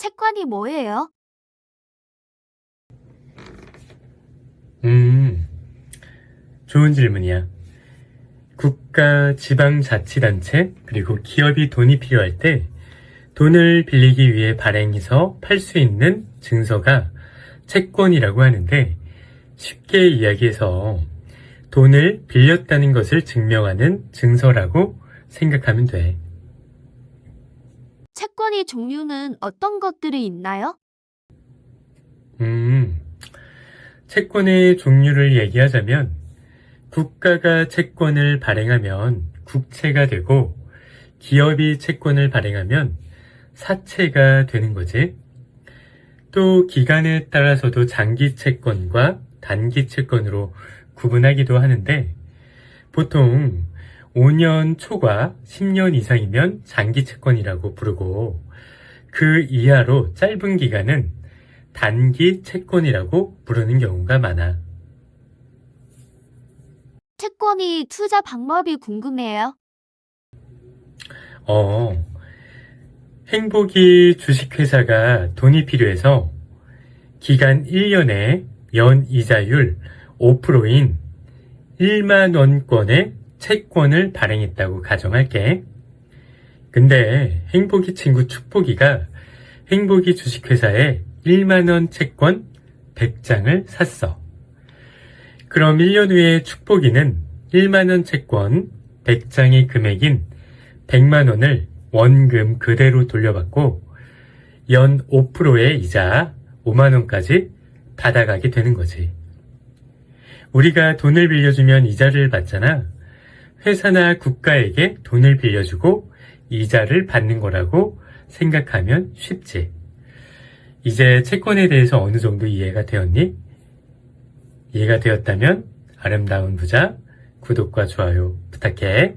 채권이 뭐예요? 음, 좋은 질문이야. 국가, 지방자치단체, 그리고 기업이 돈이 필요할 때 돈을 빌리기 위해 발행해서 팔 수 있는 증서가 채권이라고 하는데 쉽게 이야기해서 돈을 빌렸다는 것을 증명하는 증서라고 생각하면 돼. 채권의 종류는 어떤 것들이 있나요? 음, 채권의 종류를 얘기하자면 국가가 채권을 발행하면 국채가 되고 기업이 채권을 발행하면 사채가 되는 거지. 또 기간에 따라서도 장기 채권과 단기 채권으로 구분하기도 하는데 보통 5년 초과 10년 이상이면 장기 채권이라고 부르고 그 이하로 짧은 기간은 단기 채권이라고 부르는 경우가 많아. 채권이 투자 방법이 궁금해요. 어, 행복이 주식회사가 돈이 필요해서 기간 1년에 연 이자율 5%인 1만 원권의 채권을 발행했다고 가정할게. 근데 행복이 친구 축복이가 행복이 주식회사에 1만원 채권 100장을 샀어. 그럼 1년 후에 축복이는 1만원 채권 100장의 금액인 100만원을 원금 그대로 돌려받고 연 5%의 이자 5만원까지 받아가게 되는 거지. 우리가 돈을 빌려주면 이자를 받잖아. 회사나 국가에게 돈을 빌려주고 이자를 받는 거라고 생각하면 쉽지. 이제 채권에 대해서 어느 정도 이해가 되었니? 이해가 되었다면 아름다운 부자 구독과 좋아요 부탁해.